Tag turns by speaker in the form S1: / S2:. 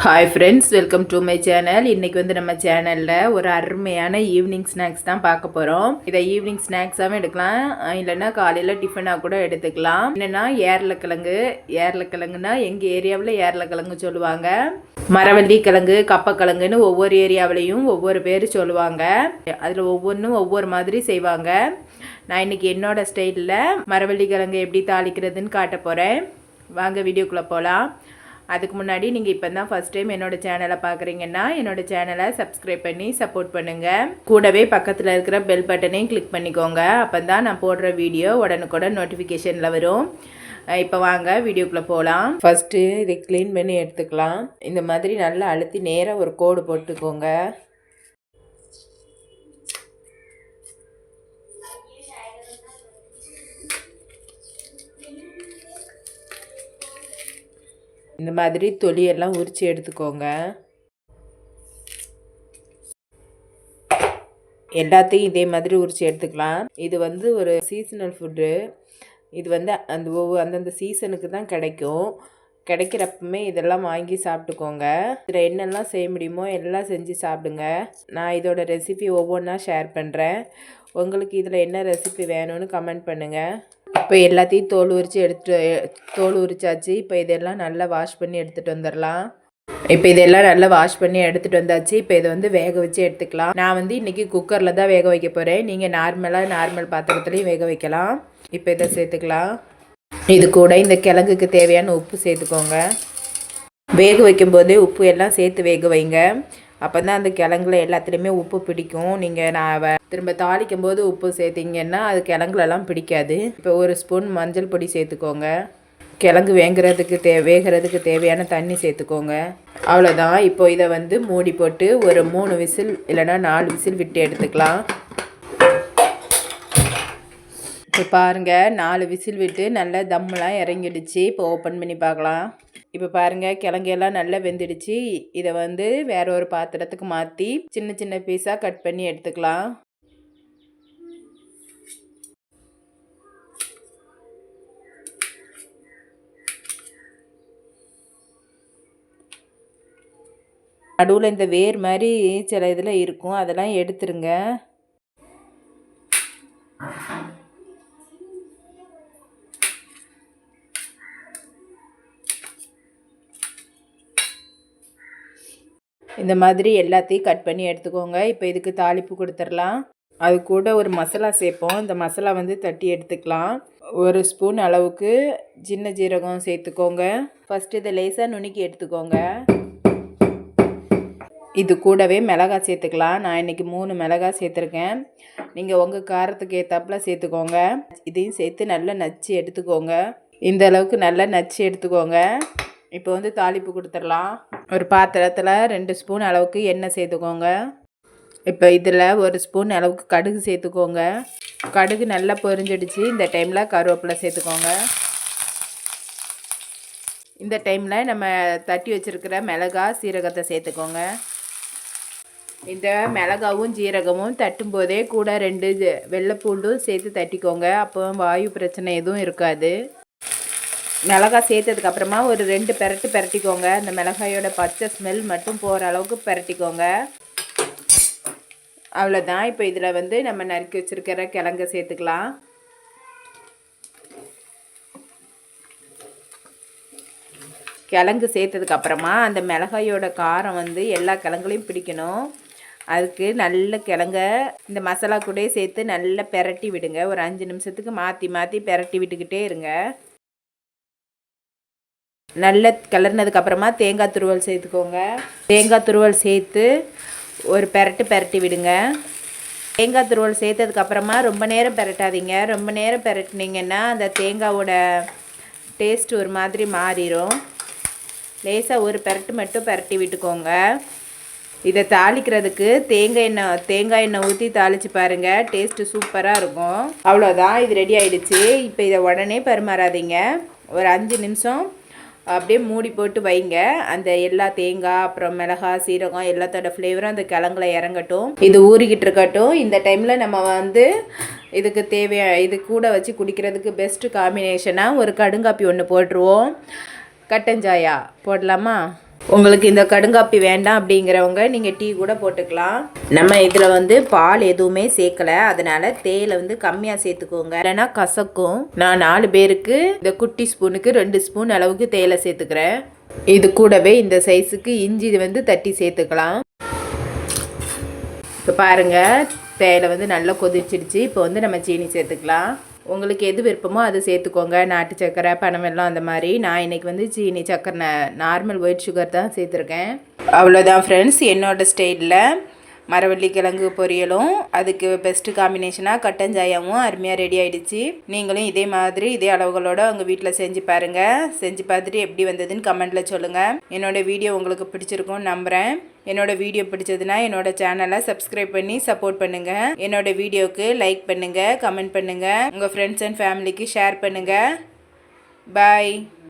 S1: Hi friends welcome to my channel இன்னைக்கு வந்து நம்ம சேனலில் ஒரு அருமையான ஈவினிங் ஸ்நாக்ஸ் தான் பார்க்க போகிறோம் இதை ஈவினிங் ஸ்நாக்ஸாகவும் எடுக்கலாம். இல்லைன்னா காலையில் டிஃபனாக கூட எடுத்துக்கலாம். என்னென்னா ஏர்லக்கிழங்கு. ஏர்லக்கிழங்குனா எங்கள் ஏரியாவில் ஏர்லக்கிழங்கு சொல்லுவாங்க. மரவள்ளி கிழங்கு கப்பக்கிழங்குன்னு ஒவ்வொரு ஏரியாவிலையும் ஒவ்வொரு பேர் சொல்லுவாங்க. அதில் ஒவ்வொன்றும் ஒவ்வொரு மாதிரி செய்வாங்க. நான் இன்னைக்கு என்னோடய ஸ்டைலில் மரவள்ளி கிழங்கு எப்படி தாளிக்கிறதுன்னு காட்ட போகிறேன் வாங்க வீடியோக்குள்ளே போகலாம் அதுக்கு முன்னாடி நீங்கள் இப்போ தான் ஃபஸ்ட் டைம் என்னோட சேனலை பார்க்குறீங்கன்னா என்னோட சேனலை சப்ஸ்கிரைப் பண்ணி சப்போர்ட் பண்ணுங்கள் கூடவே பக்கத்தில் இருக்கிற பெல் பட்டனையும் கிளிக் பண்ணிக்கோங்க. அப்போ தான் நான் போடுற வீடியோ உடனுக்குடன் நோட்டிஃபிகேஷனில் வரும். இப்போ வாங்க வீடியோக்குள்ளே போகலாம் ஃபஸ்ட்டு இதை க்ளீன் பண்ணி எடுத்துக்கலாம். இந்த மாதிரி நல்லா அழுத்தி நேராக ஒரு கோடு போட்டுக்கோங்க. இந்த மாதிரி தொலியெல்லாம் உரித்து எடுத்துக்கோங்க. எல்லாத்தையும் இதே மாதிரி உரித்து எடுத்துக்கலாம். இது வந்து ஒரு சீசனல் ஃபுட்டு இது வந்து அந்த ஒவ்வொரு அந்தந்த சீசனுக்கு தான் கிடைக்கும். கிடைக்கிறப்பமே இதெல்லாம் வாங்கி சாப்பிட்டுக்கோங்க. இதில் என்னெல்லாம் செய்ய முடியுமோ எல்லாம் செஞ்சு சாப்பிடுங்க. நான் இதோட ரெசிபி ஒவ்வொன்றா ஷேர் பண்ணுறேன் உங்களுக்கு இதில் என்ன ரெசிபி வேணும்னு கமெண்ட் பண்ணுங்கள் இப்போ எல்லாத்தையும் தோல் உரித்து எடுத்துட்டு தோல் உரிச்சாச்சு. இப்போ இதெல்லாம் நல்லா வாஷ் பண்ணி எடுத்துகிட்டு வந்துடலாம் இப்போ இதெல்லாம் நல்லா வாஷ் பண்ணி எடுத்துகிட்டு வந்தாச்சு. இப்போ இதை வந்து வேக வச்சு எடுத்துக்கலாம். நான் வந்து இன்றைக்கி குக்கரில் தான் வேக வைக்க போகிறேன் நீங்கள் நார்மலாக நார்மல் பாத்திரத்துலேயும் வேக வைக்கலாம். இப்போ இதை சேர்த்துக்கலாம். இது கூட இந்த கிழங்குக்கு தேவையான உப்பு சேர்த்துக்கோங்க. வேக வைக்கும்போதே உப்பு எல்லாம் சேர்த்து வேக வைங்க. அப்போ தான் அந்த கிழங்குல எல்லாத்துலேயுமே உப்பு பிடிக்கும். நீங்கள் நான் திரும்ப தாளிக்கும் போது உப்பு சேர்த்திங்கன்னா அது கிழங்குலலாம் பிடிக்காது. இப்போ ஒரு ஸ்பூன் மஞ்சள் பொடி சேர்த்துக்கோங்க. கிழங்கு வேகிறதுக்கு தே வேகிறதுக்கு தேவையான தண்ணி சேர்த்துக்கோங்க. அவ்வளோதான் இப்போ இதை வந்து மூடி போட்டு ஒரு மூணு விசில் இல்லைன்னா நாலு விசில் விட்டு எடுத்துக்கலாம். இப்போ பாருங்கள் நாலு விசில் விட்டு நல்லா தம்மெல்லாம் இறங்கிடுச்சு. இப்போ ஓப்பன் பண்ணி பார்க்கலாம். இப்போ பாருங்கள் கிழங்கெல்லாம் நல்லா வெந்துடுச்சு. இதை வந்து வேற ஒரு பாத்திரத்துக்கு மாற்றி சின்ன சின்ன பீஸாக கட் பண்ணி எடுத்துக்கலாம். நடுவில் இந்த வேர் மாதிரி சில இதில் இருக்கும். அதெல்லாம் எடுத்துருங்க. இந்த மாதிரி எல்லாத்தையும் கட் பண்ணி எடுத்துக்கோங்க. இப்போ இதுக்கு தாளிப்பு கொடுத்துடலாம். அது கூட ஒரு மசாலா சேர்ப்போம். இந்த மசாலா வந்து தட்டி எடுத்துக்கலாம். ஒரு ஸ்பூன் அளவுக்கு சின்ன ஜீரகம் சேர்த்துக்கோங்க. ஃபஸ்ட்டு இதை லேசாக நுணுக்கி எடுத்துக்கோங்க. இது கூடவே மிளகாய் சேர்த்துக்கலாம். நான் இன்றைக்கி மூணு மிளகாய் சேர்த்துருக்கேன். நீங்கள் உங்கள் காரத்துக்கு ஏற்றாப்புல சேர்த்துக்கோங்க. இதையும் சேர்த்து நல்லா நச்சு எடுத்துக்கோங்க. இந்த அளவுக்கு நல்லா நச்சு எடுத்துக்கோங்க. இப்போ வந்து தாளிப்பு கொடுத்துடலாம். ஒரு பாத்திரத்தில் ரெண்டு ஸ்பூன் அளவுக்கு எண்ணெய் சேர்த்துக்கோங்க. இப்போ இதில் ஒரு ஸ்பூன் அளவுக்கு கடுகு சேர்த்துக்கோங்க. கடுகு நல்லா பொரிஞ்சிடுச்சு. இந்த டைமில் கருவேப்பிலை சேர்த்துக்கோங்க. இந்த டைமில் நம்ம தட்டி வச்சுருக்கிற மிளகா சீரகத்தை சேர்த்துக்கோங்க. இந்த மிளகாவும் ஜீரகமும் தட்டும் போதே கூட ரெண்டு வெள்ளைப்பூண்டும் சேர்த்து தட்டிக்கோங்க. அப்போ வாயு பிரச்சனை எதுவும் இருக்காது. மிளகாய் சேர்த்ததுக்கு அப்புறமா ஒரு ரெண்டு பெரட்டு பெரட்டிக்கோங்க. அந்த மிளகாயோட பச்சை ஸ்மெல் மட்டும் போகிற அளவுக்கு பெரட்டிக்கோங்க. அவ்வளோதான் இப்போ இதில் வந்து நம்ம நறுக்கி வச்சுருக்கிற கிழங்க சேர்த்துக்கலாம். கிழங்கு சேர்த்ததுக்கு அப்புறமா அந்த மிளகாயோட காரம் வந்து எல்லா கிழங்குலையும் பிடிக்கணும். அதுக்கு நல்ல கிழங்க இந்த மசாலா கூடயே சேர்த்து நல்லா பெரட்டி விடுங்க. ஒரு அஞ்சு நிமிஷத்துக்கு மாற்றி மாற்றி பெரட்டி விட்டுக்கிட்டே இருங்க. நல்ல கிளறினதுக்கு அப்புறமா தேங்காய் துருவல் சேர்த்துக்கோங்க தேங்காய் துருவல் சேர்த்து ஒரு பெரட்டு பெரட்டி விடுங்க. தேங்காய் துருவல் சேர்த்ததுக்கு அப்புறமா ரொம்ப நேரம் பெரட்டாதீங்க. ரொம்ப நேரம் பெரட்டினீங்கன்னா அந்த தேங்காவோட டேஸ்ட் ஒரு மாதிரி மாறிடும் லேசாக ஒரு பெரட்டு மட்டும் பெரட்டி விட்டுக்கோங்க. இதை தாளிக்கிறதுக்கு தேங்காய் எண்ணெய் தேங்காய் எண்ணெய் ஊற்றி தாளித்து பாருங்கள் டேஸ்ட்டு சூப்பராக இருக்கும். அவ்வளோதான் இது ரெடி ஆகிடுச்சு இப்போ இதை உடனே பரிமாறாதீங்க. ஒரு அஞ்சு நிமிஷம் அப்படியே மூடி போட்டு வைங்க. அந்த எல்லா தேங்காய் அப்புறம் மிளகாய் சீரகம் எல்லாத்தோட ஃப்ளேவரும் அந்த கிழங்குல இறங்கட்டும். இது ஊறிக்கிட்டு இருக்கட்டும். இந்த டைமில் நம்ம வந்து இதுக்கு தேவையா இது கூட வச்சு குடிக்கிறதுக்கு பெஸ்ட்டு காம்பினேஷனாக ஒரு கடுங்காப்பி ஒன்று போட்டுருவோம். கட்டஞ்சாயா போடலாமா? உங்களுக்கு இந்த கடுங்காப்பி வேண்டாம் அப்படிங்கிறவங்க நீங்கள் டீ கூட போட்டுக்கலாம். நம்ம இதில் வந்து பால் எதுவுமே சேர்க்கல. அதனால் தேயிலை வந்து கம்மியாக சேர்த்துக்கோங்க. இல்லைன்னா கசக்கும். நான் நாலு பேருக்கு இந்த குட்டி ஸ்பூனுக்கு ரெண்டு ஸ்பூன் அளவுக்கு தேயிலை சேர்த்துக்கிறேன். இது கூடவே இந்த சைஸுக்கு இஞ்சி வந்து தட்டி சேர்த்துக்கலாம். இப்போ பாருங்கள் தேயிலை வந்து நல்லா கொதிச்சிடுச்சு. இப்போ வந்து நம்ம சீனி சேர்த்துக்கலாம். உங்களுக்கு எது விருப்பமோ அதை சேர்த்துக்கோங்க. நாட்டு சக்கரை பனவெல்லாம் அந்த மாதிரி. நான் இன்னைக்கு வந்து சீனி சக்கரை நார்மல் ஒயிட் சுகர் தான் சேர்த்துருக்கேன். அவ்வளோதான் ஃப்ரெண்ட்ஸ் என்னோடய ஸ்டைலில் மரவள்ளி கிழங்கு பொரியலும் அதுக்கு பெஸ்ட்டு காம்பினேஷனாக கட்டஞ்சாயமும் அருமையாக ரெடி ஆகிடுச்சி நீங்களும் இதே மாதிரி இதே அளவுகளோடு உங்கள் வீட்டில் செஞ்சு பாருங்கள் செஞ்சு பார்த்துட்டு எப்படி வந்ததுன்னு கமெண்ட்டில் சொல்லுங்கள் என்னோட வீடியோ உங்களுக்கு பிடிச்சிருக்கும்னு நம்புகிறேன் என்னோட வீடியோ பிடிச்சதுன்னா என்னோட சேனலை சப்ஸ்கிரைப் பண்ணி சப்போர்ட் பண்ணுங்கள் என்னோட வீடியோவுக்கு லைக் பண்ணுங்கள் கமெண்ட் பண்ணுங்கள் உங்கள் ஃப்ரெண்ட்ஸ் அண்ட் ஃபேமிலிக்கு ஷேர் பண்ணுங்கள் பாய்